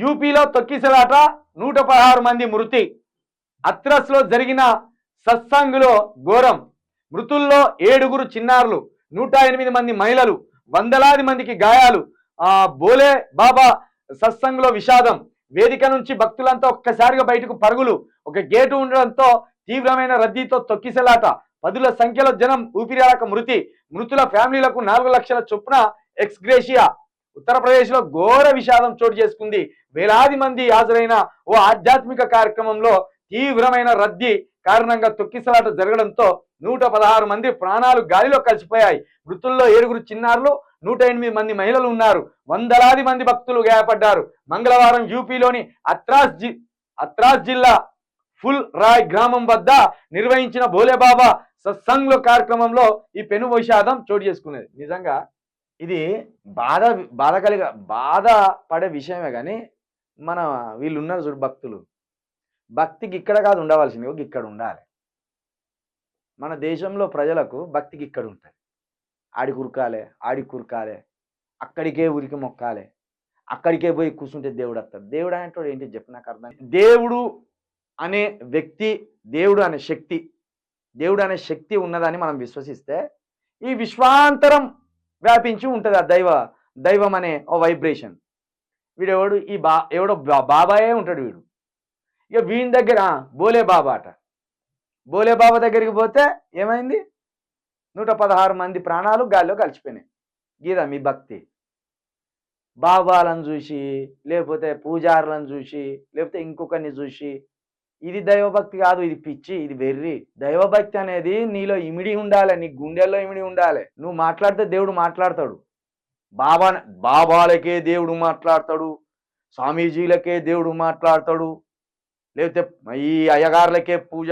యూపీలో తొక్కిసలాట నూట పదహారు మంది మృతి. అత్రస్లో జరిగిన సత్సంగులో ఘోరం. మృతుల్లో ఏడుగురు చిన్నారులు నూట ఎనిమిది మంది మహిళలు వందలాది మందికి గాయాలు. ఆ బోలే బాబా సత్సంగులో విషాదం. వేదిక నుంచి భక్తులంతా ఒక్కసారిగా బయటకు పరుగులు. ఒక గేటు ఉండడంతో తీవ్రమైన రద్దీతో తొక్కిసలాట. పదుల సంఖ్యలో జనం ఊపిరిరాక మృతి. మృతుల ఫ్యామిలీలకు నాలుగు లక్షల చొప్పున ఎక్స్గ్రేషియా ఉత్తరప్రదేశ్లో ఘోర విషాదం చోటు చేసుకుంది. వేలాది మంది హాజరైన ఓ ఆధ్యాత్మిక కార్యక్రమంలో తీవ్రమైన రద్దీ కారణంగా తొక్కిసలాట జరగడంతో నూట పదహారు మంది ప్రాణాలు గాలిలో కలిసిపోయాయి. మృతుల్లో ఏడుగురు చిన్నారులు నూట ఎనిమిది మంది మహిళలు ఉన్నారు. వందలాది మంది భక్తులు గాయపడ్డారు. మంగళవారం యూపీలోని అత్రాస్ జి అత్రాస్ జిల్లా ఫుల్ రాయ్ గ్రామం వద్ద నిర్వహించిన భోలేబాబా సత్సంగ్లో కార్యక్రమంలో ఈ పెను విషాదం చోటు చేసుకునేది నిజంగా ఇది బాధ బాధ కలిగ బాధ పడే విషయమే కానీ మన వీళ్ళు ఉన్నారు చూడు భక్తులు. భక్తికి ఇక్కడ కాదు ఉండవలసింది ఒక ఇక్కడ ఉండాలి. మన దేశంలో ప్రజలకు భక్తికి ఇక్కడ ఉంటుంది ఆడి కురకాలే ఆడి కురకాలే అక్కడికే ఉరికి మొక్కాలే అక్కడికే పోయి కూర్చుంటే దేవుడు వస్తాడు. దేవుడు అనేటోడు ఏంటి చెప్పు నాకు అర్థం దేవుడు అనే వ్యక్తి దేవుడు అనే శక్తి దేవుడు అనే శక్తి ఉన్నదని మనం విశ్వసిస్తే ఈ విశ్వాంతరం వ్యాపించి ఉంటుంది ఆ దైవ దైవం అనే ఓ వైబ్రేషన్. వీడెవడు? ఈ బా ఎవడో బా- బాబాయే ఉంటాడు వీడు. ఇక వీని దగ్గర బోలే బాబా అట. బోలే బాబా దగ్గరికి పోతే ఏమైంది? నూట పదహారు మంది ప్రాణాలు గాల్లో కలిసిపోయినాయి. గీదా మీ భక్తి. బాబాలను చూసి లేకపోతే పూజారులను చూసి లేకపోతే ఇంకొకరిని చూసి ఇది దైవభక్తి కాదు ఇది పిచ్చి ఇది వెర్రి. దైవభక్తి అనేది నీలో ఇమిడి ఉండాలి నీ గుండెల్లో ఇమిడి ఉండాలి. నువ్వు మాట్లాడితే దేవుడు మాట్లాడతాడు. బాబా బాబాలకే దేవుడు మాట్లాడతాడు స్వామీజీలకే దేవుడు మాట్లాడతాడు లేకపోతే ఈ అయ్యగారులకే పూజ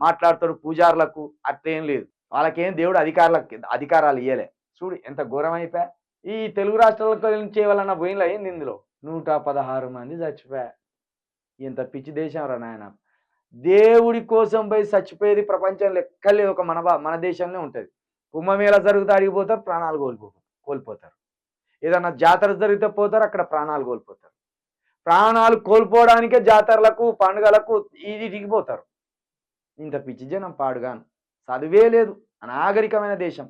మాట్లాడతాడు పూజారులకు అట్లేం లేదు. వాళ్ళకేం దేవుడు అధికారులకు అధికారాలు ఇయ్యలే. చూడు ఎంత ఘోరం ఈ తెలుగు రాష్ట్రాలకు నుంచి వాళ్ళన్న పోయినలు అయింది ఇందులో? నూట పదహారు మంది చచ్చిపోయా. ఇంత పిచ్చి దేశం రా నాయన. దేవుడి కోసం పోయి చచ్చిపోయేది ప్రపంచంలో ఎక్కర్లేదు ఒక మన బా- మన దేశంలో ఉంటుంది. కుంభమేళ జరుగుతూ అడిగిపోతారు ప్రాణాలు కోల్పో కోల్పోతారు. ఏదన్నా జాతర జరిగితే పోతారు అక్కడ ప్రాణాలు కోల్పోతారు. ప్రాణాలు కోల్పోవడానికే జాతరలకు పండుగలకు ఇది దిగిపోతారు ఇంత పిచ్చి జనం పాడుగాను. చదివే లేదు. అనాగరికమైన దేశం.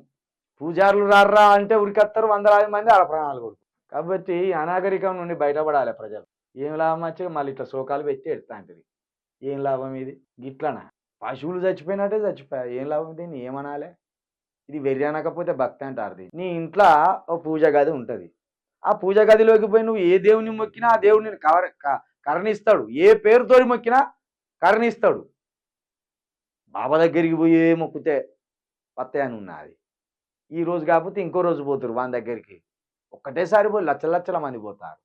పూజారులు రారా అంటే ఉరికత్తరు వందలాది మంది ఆడ ప్రాణాలు కోల్పోతారు. కాబట్టి అనాగరికం నుండి బయటపడాలి ప్రజలు. ఏం లాభం వచ్చి మళ్ళీ ఇట్లా శోకాలు పెట్టి ఎడతాంటిది ఏం లాభం ఇది? గిట్లనా? పశువులు చచ్చిపోయినట్టే చచ్చిపోయాయి ఏం లాభం దీన్ని? ఏమనాలి? ఇది వెర్రి అనకపోతే భక్తి అంటారు నీ ఇంట్లో ఓ పూజ గది ఉంటుంది. ఆ పూజ గదిలోకి పోయి నువ్వు ఏ దేవుని మొక్కినా ఆ దేవుడిని కవర్ కరణిస్తాడు. ఏ పేరుతో మొక్కినా కరణిస్తాడు. బాబా దగ్గరికి పోయి ఏ మొక్కితే పత్తే అని ఉన్నది. ఈ రోజు కాకపోతే ఇంకో రోజు పోతారు వాని దగ్గరికి. ఒక్కటేసారి పోయి లచ్చల లచ్చల మంది పోతారు.